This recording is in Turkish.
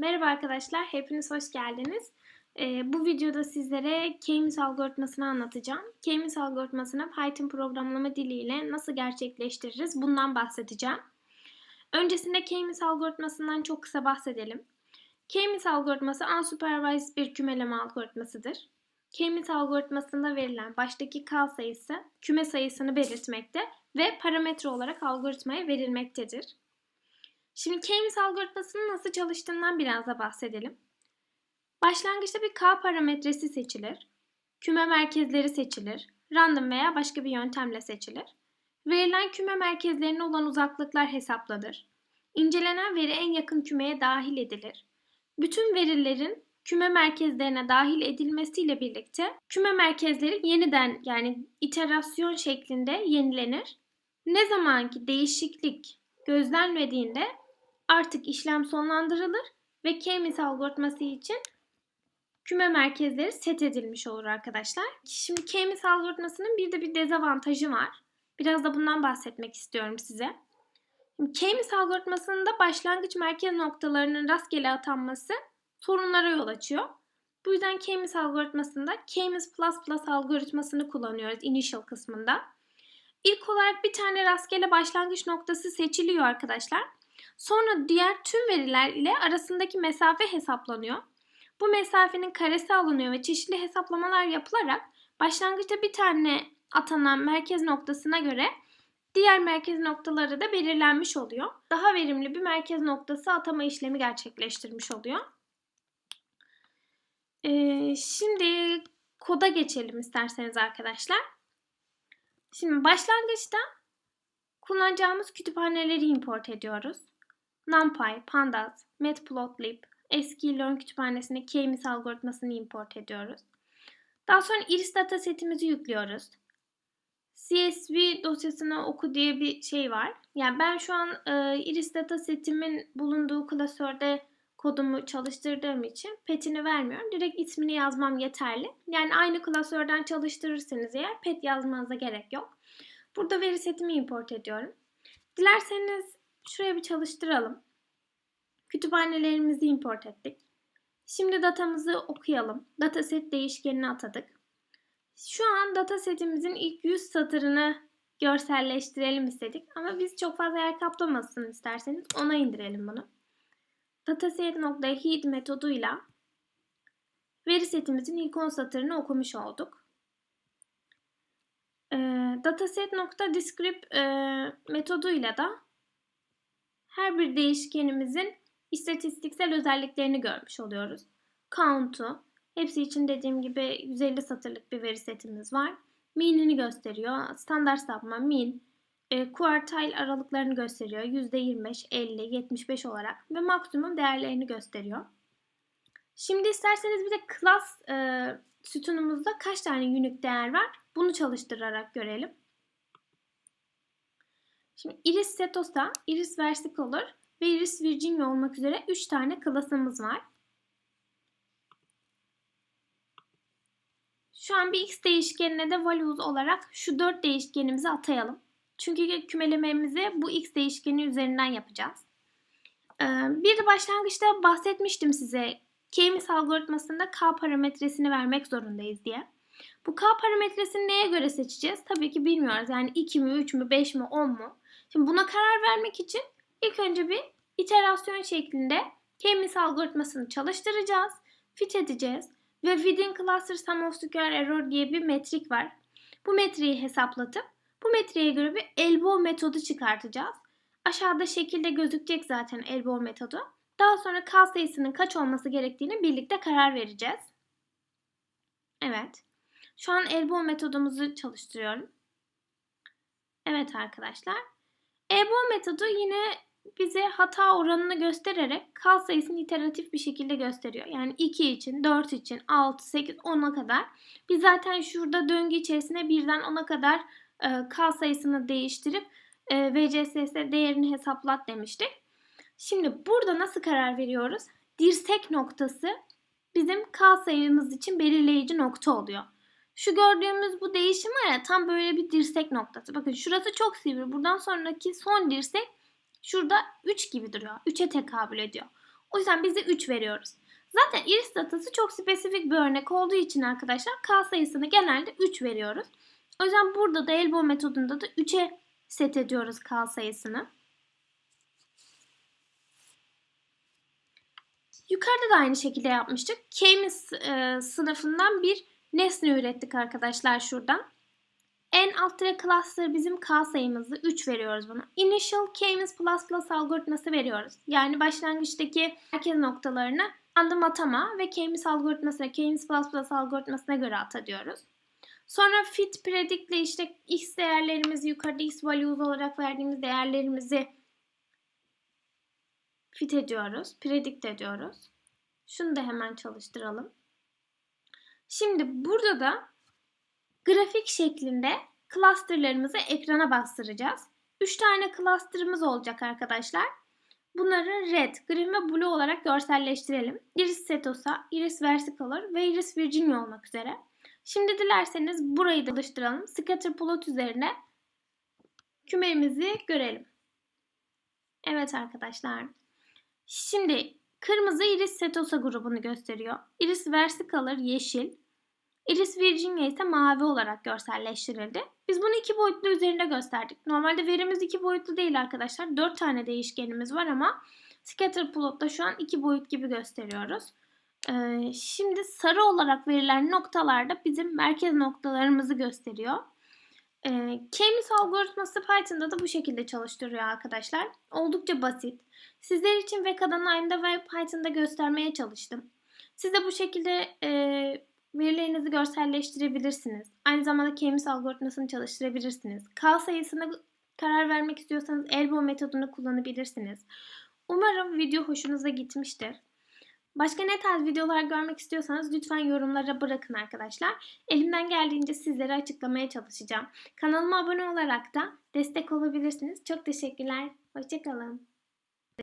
Merhaba arkadaşlar, hepiniz hoş geldiniz. Ee, bu videoda sizlere K-means algoritmasını anlatacağım. K-means algoritmasını Python programlama diliyle nasıl gerçekleştiririz bundan bahsedeceğim. Öncesinde K-means algoritmasından çok kısa bahsedelim. K-means algoritması unsupervised bir kümeleme algoritmasıdır. K-means algoritmasında verilen baştaki kal sayısı küme sayısını belirtmekte ve parametre olarak algoritmaya verilmektedir. Şimdi K-means algoritmasının nasıl çalıştığından biraz da bahsedelim. Başlangıçta bir K parametresi seçilir. Küme merkezleri seçilir. Random veya başka bir yöntemle seçilir. Verilen küme merkezlerine olan uzaklıklar hesaplanır. İncelenen veri en yakın kümeye dahil edilir. Bütün verilerin küme merkezlerine dahil edilmesiyle birlikte küme merkezleri yeniden yani iterasyon şeklinde yenilenir. Ne zamanki değişiklik gözlenmediğinde artık işlem sonlandırılır ve K-means algoritması için küme merkezleri set edilmiş olur arkadaşlar. Şimdi K-means algoritmasının bir de bir dezavantajı var. Biraz da bundan bahsetmek istiyorum size. K-means algoritmasında başlangıç merkez noktalarının rastgele atanması sorunlara yol açıyor. Bu yüzden K-means algoritmasında plus algoritmasını kullanıyoruz initial kısmında. İlk olarak bir tane rastgele başlangıç noktası seçiliyor arkadaşlar. Sonra diğer tüm veriler ile arasındaki mesafe hesaplanıyor. Bu mesafenin karesi alınıyor ve çeşitli hesaplamalar yapılarak başlangıçta bir tane atanan merkez noktasına göre diğer merkez noktaları da belirlenmiş oluyor. Daha verimli bir merkez noktası atama işlemi gerçekleştirmiş oluyor. Ee, şimdi koda geçelim isterseniz arkadaşlar. Şimdi başlangıçta kullanacağımız kütüphaneleri import ediyoruz. NumPy, Pandas, Matplotlib, sklearn kütüphanesine k-means algoritmasını import ediyoruz. Daha sonra iris data setimizi yüklüyoruz. CSV dosyasını oku diye bir şey var. Yani ben şu an e, iris data setimin bulunduğu klasörde kodumu çalıştırdığım için petini vermiyorum. Direkt ismini yazmam yeterli. Yani aynı klasörden çalıştırırsanız eğer pet yazmanıza gerek yok. Burada veri setimi import ediyorum. Dilerseniz şuraya bir çalıştıralım. Kütüphanelerimizi import ettik. Şimdi datamızı okuyalım. Dataset değişkenini atadık. Şu an datasetimizin ilk 100 satırını görselleştirelim istedik. Ama biz çok fazla yer kaplamasın isterseniz ona indirelim bunu. Dataset.head metoduyla veri setimizin ilk 10 satırını okumuş olduk. E, dataset.descript e, metoduyla da her bir değişkenimizin istatistiksel özelliklerini görmüş oluyoruz. Count'u, hepsi için dediğim gibi 150 satırlık bir veri setimiz var. Mean'ini gösteriyor. Standart sapma, mean, e, kuartile aralıklarını gösteriyor. %25, 50, 75 olarak ve maksimum değerlerini gösteriyor. Şimdi isterseniz bir de class e, sütunumuzda kaç tane unique değer var? Bunu çalıştırarak görelim. Şimdi iris setosa, iris versicolor ve iris virginia olmak üzere 3 tane klasımız var. Şu an bir x değişkenine de values olarak şu 4 değişkenimizi atayalım. Çünkü kümelememizi bu x değişkeni üzerinden yapacağız. Ee, bir başlangıçta bahsetmiştim size K-means algoritmasında k parametresini vermek zorundayız diye. Bu k parametresini neye göre seçeceğiz? Tabii ki bilmiyoruz. Yani 2 mi, 3 mü, 5 mi, 10 mu? Şimdi buna karar vermek için ilk önce bir iterasyon şeklinde K-means algoritmasını çalıştıracağız, fit edeceğiz ve within cluster sum of square error diye bir metrik var. Bu metriği hesaplatıp bu metriğe göre bir elbow metodu çıkartacağız. Aşağıda şekilde gözükecek zaten elbow metodu. Daha sonra k sayısının kaç olması gerektiğini birlikte karar vereceğiz. Evet. Şu an elbow metodumuzu çalıştırıyorum. Evet arkadaşlar. Elbow metodu yine bize hata oranını göstererek kal sayısını iteratif bir şekilde gösteriyor. Yani 2 için, 4 için, 6, 8, 10'a kadar. Biz zaten şurada döngü içerisinde birden 10'a kadar e, kal sayısını değiştirip e, VCSS değerini hesaplat demiştik. Şimdi burada nasıl karar veriyoruz? Dirsek noktası bizim kal sayımız için belirleyici nokta oluyor. Şu gördüğümüz bu değişim var ya tam böyle bir dirsek noktası. Bakın şurası çok sivri. Buradan sonraki son dirsek şurada 3 gibi duruyor. 3'e tekabül ediyor. O yüzden biz de 3 veriyoruz. Zaten iris datası çok spesifik bir örnek olduğu için arkadaşlar K sayısını genelde 3 veriyoruz. O yüzden burada da elbow metodunda da 3'e set ediyoruz K sayısını. Yukarıda da aynı şekilde yapmıştık. K-means e, sınıfından bir nesne ürettik arkadaşlar şuradan. En alt cluster bizim K sayımızı 3 veriyoruz buna. Initial K-means plus plus algoritması veriyoruz. Yani başlangıçtaki merkez noktalarını random atama ve K-means algoritmasına, K-means plus plus algoritmasına göre ata diyoruz. Sonra fit predict ile işte x değerlerimizi yukarıda x values olarak verdiğimiz değerlerimizi fit ediyoruz, predict ediyoruz. Şunu da hemen çalıştıralım. Şimdi burada da grafik şeklinde clusterlarımızı ekrana bastıracağız. 3 tane cluster'ımız olacak arkadaşlar. Bunları red, green ve blue olarak görselleştirelim. Iris setosa, iris versicolor ve iris virginia olmak üzere. Şimdi dilerseniz burayı da oluşturalım. Scatter plot üzerine kümemizi görelim. Evet arkadaşlar. Şimdi kırmızı iris setosa grubunu gösteriyor. Iris versicolor yeşil. Iris Virginia ise mavi olarak görselleştirildi. Biz bunu iki boyutlu üzerinde gösterdik. Normalde verimiz iki boyutlu değil arkadaşlar. Dört tane değişkenimiz var ama scatter plot'ta şu an iki boyut gibi gösteriyoruz. Ee, şimdi sarı olarak verilen noktalarda bizim merkez noktalarımızı gösteriyor. Ee, K-means algoritması Python'da da bu şekilde çalıştırıyor arkadaşlar. Oldukça basit. Sizler için VK'da, Nime'da ve Python'da göstermeye çalıştım. Siz de bu şekilde e, verilerinizi görselleştirebilirsiniz. Aynı zamanda K-means algoritmasını çalıştırabilirsiniz. K sayısına karar vermek istiyorsanız elbow metodunu kullanabilirsiniz. Umarım video hoşunuza gitmiştir. Başka ne tarz videolar görmek istiyorsanız lütfen yorumlara bırakın arkadaşlar. Elimden geldiğince sizlere açıklamaya çalışacağım. Kanalıma abone olarak da destek olabilirsiniz. Çok teşekkürler. Hoşçakalın.